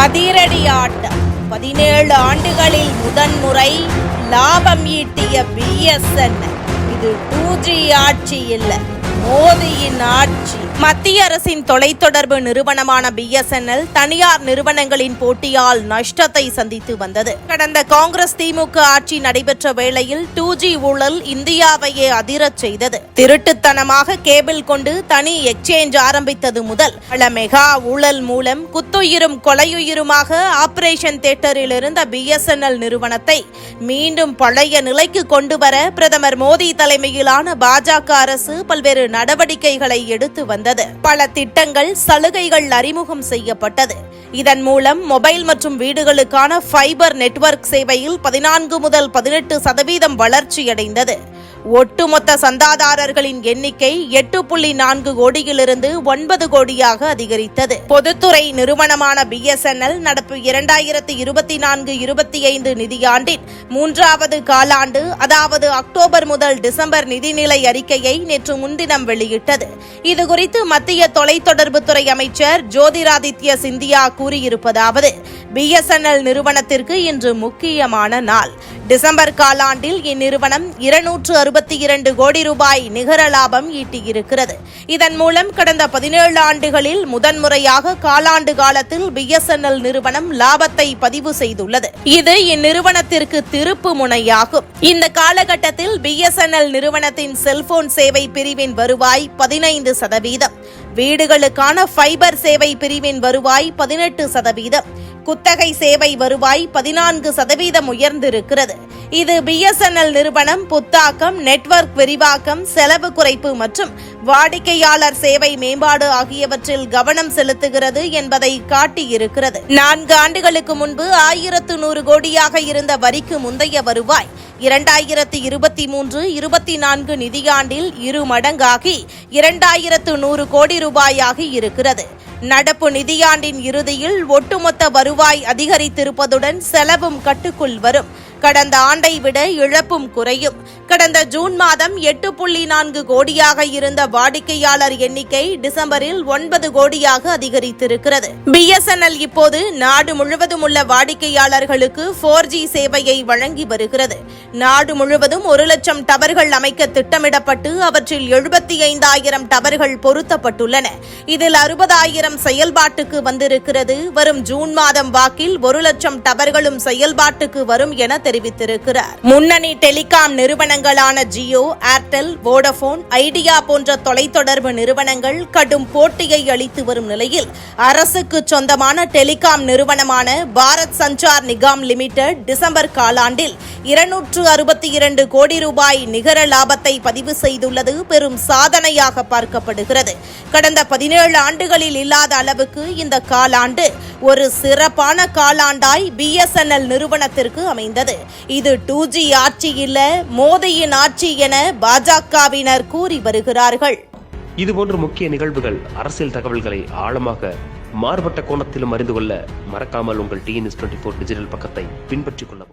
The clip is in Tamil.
அதிரடி ஆட்டம் பதினேழு ஆண்டுகளில் முதன்முறை லாபம் ஈட்டிய பிஎஸ்என் இது டூ ஜி ஆட்சி இல்லை மோதியின் ஆட்சி. மத்திய அரசின் தொலைத்தொடர்பு நிறுவனமான பிஎஸ்என்எல் தனியார் நிறுவனங்களின் போட்டியால் நஷ்டத்தை சந்தித்து வந்தது. கடந்த காங்கிரஸ் திமுக ஆட்சி நடைபெற்ற வேளையில் டூ ஜி ஊழல் இந்தியாவையே அதிரச் செய்தது. திருட்டுத்தனமாக கேபிள் கொண்டு தனி எக்ஸ்சேஞ்ச் ஆரம்பித்தது முதல். பல மெகா ஊழல் மூலம் குத்துயிரும் கொலையுயிருமாக ஆபரேஷன் தியேட்டரில் இருந்த பிஎஸ்என்எல் நிறுவனத்தை மீண்டும் பழைய நிலைக்கு கொண்டு வர பிரதமர் மோடி தலைமையிலான பாஜக அரசு பல்வேறு நடவடிக்கைகளை எடுத்து வந்தது. பல திட்டங்கள் சலுகைகள் அறிமுகம் செய்யப்பட்டது. இதன் மூலம் மொபைல் மற்றும் வீடுகளுக்கான ஃபைபர் நெட்வொர்க் சேவையில் பதினான்கு முதல் பதினெட்டு சதவீதம் வளர்ச்சியடைந்தது. ஒட்டுமொத்த சந்தாதாரர்களின் எண்ணிக்கை எட்டு புள்ளி நான்கு கோடியிலிருந்து ஒன்பது கோடியாக அதிகரித்தது. பொதுத்துறை நிறுவனமான பிஎஸ்என்எல் நடப்பு இரண்டாயிரத்தி இருபத்தி நான்கு இருபத்தி ஐந்து நிதியாண்டின் மூன்றாவது காலாண்டு அதாவது அக்டோபர் முதல் டிசம்பர் நிதிநிலை அறிக்கையை நேற்று முன்தினம் வெளியிட்டது. இதுகுறித்து மத்திய தொலைத்தொடர்புத்துறை அமைச்சர் ஜோதிராதித்ய சிந்தியா கூறியிருப்பதாவது பிஎஸ்என்எல் நிறுவனத்திற்கு இன்று முக்கியமான நாள். டிசம்பர் காலாண்டில் இந்நிறுவனம் இருநூற்று இருபத்தி இரண்டு கோடி ரூபாய் நிகர லாபம் ஈட்டியிருக்கிறது. இதன் மூலம் கடந்த பதினேழு ஆண்டுகளில் முதன்முறையாக காலாண்டு காலத்தில் பிஎஸ்என்எல் நிறுவனம் லாபத்தை பதிவு செய்துள்ளது. இது இந்நிறுவனத்திற்கு திருப்பு முனையாகும். இந்த காலகட்டத்தில் பிஎஸ்என்எல் நிறுவனத்தின் செல்போன் சேவை பிரிவின் வருவாய் பதினைந்து சதவீதம். வீடுகளுக்கான ஃபைபர் சேவை பிரிவின் வருவாய் பதினெட்டு சதவீதம். குத்தகை சேவை வருவாய் பதினான்கு சதவீதம் உயர்ந்திருக்கிறது. இது பிஎஸ்என்எல் நிறுவனம் புத்தாக்கம் நெட்வொர்க் விரிவாக்கம் செலவு குறைப்பு மற்றும் வாடிக்கையாளர் சேவை மேம்பாடு ஆகியவற்றில் கவனம் செலுத்துகிறது என்பதை காட்டியிருக்கிறது. நான்கு ஆண்டுகளுக்கு முன்பு ஆயிரத்து நூறு கோடியாக இருந்த வரிக்கு முந்தைய வருவாய் இரண்டாயிரத்து இருபத்தி மூன்று இருபத்தி நான்கு நிதியாண்டில் இரு மடங்காகி இரண்டாயிரத்து நூறு கோடி ரூபாயாகி இருக்கிறது. நடப்பு நிதியாண்டின் இறுதியில் ஒட்டுமொத்த வருவாய் அதிகரித்திருப்பதுடன் செலவும் கட்டுக்குள் வரும். கடந்த ஆண்டை விட இழப்பும் குறையும். கடந்த ஜூன் மாதம் எட்டு புள்ளி நான்கு கோடியாக இருந்த வாடிக்கையாளர் எண்ணிக்கை டிசம்பரில் ஒன்பது கோடியாக அதிகரித்திருக்கிறது. பிஎஸ்என்எல் இப்போது நாடு முழுவதும் உள்ள வாடிக்கையாளர்களுக்கு போர் ஜி சேவையை வழங்கி வருகிறது. நாடு முழுவதும் ஒரு லட்சம் டவர்கள் அமைக்க திட்டமிடப்பட்டு அவற்றில் எழுபத்தி ஐந்தாயிரம் டவர்கள் பொருத்தப்பட்டுள்ளன. இதில் அறுபதாயிரம் செயல்பாட்டுக்கு வந்திருக்கிறது. வரும் ஜூன் மாதம் வாக்கில் ஒரு லட்சம் டவர்களும் செயல்பாட்டுக்கு வரும் என தெரிவித்திருக்கிறார். முன்னணி டெலிகாம் நிறுவனங்கள் நிறுவனங்களான ஜியோ ஏர்டெல் வோடபோன் ஐடியா போன்ற தொலைத்தொடர்பு நிறுவனங்கள் கடும் போட்டியை அளித்து வரும் நிலையில் அரசுக்கு சொந்தமான டெலிகாம் நிறுவனமான பாரத் சஞ்சார் நிகாம் லிமிடெட் டிசம்பர் காலாண்டில் இருநூற்று அறுபத்தி இரண்டு கோடி ரூபாய் நிகர லாபத்தை பதிவு செய்துள்ளது பெரும் சாதனையாக பார்க்கப்படுகிறது. கடந்த பதினேழு ஆண்டுகளில் இல்லாத அளவுக்கு இந்த காலாண்டு ஒரு சிறப்பான காலாண்டாய் பிஎஸ்என்எல் நிறுவனத்திற்கு அமைந்தது. இது டூ ஜி ஆட்சி இல்ல மோடியின் ஆட்சி என பாஜகவினர் கூறி வருகிறார்கள். இதுபோன்ற முக்கிய நிகழ்வுகள் அரசியல் தகவல்களை ஆழமாக மாறுபட்ட கோணத்திலும் அறிந்து கொள்ள மறக்காமல் உங்கள் டிஎன்எஸ் டுவெண்ட்டி ஃபோர் டிஜிட்டல் பக்கத்தை பின்பற்றிக் கொள்ளவும்.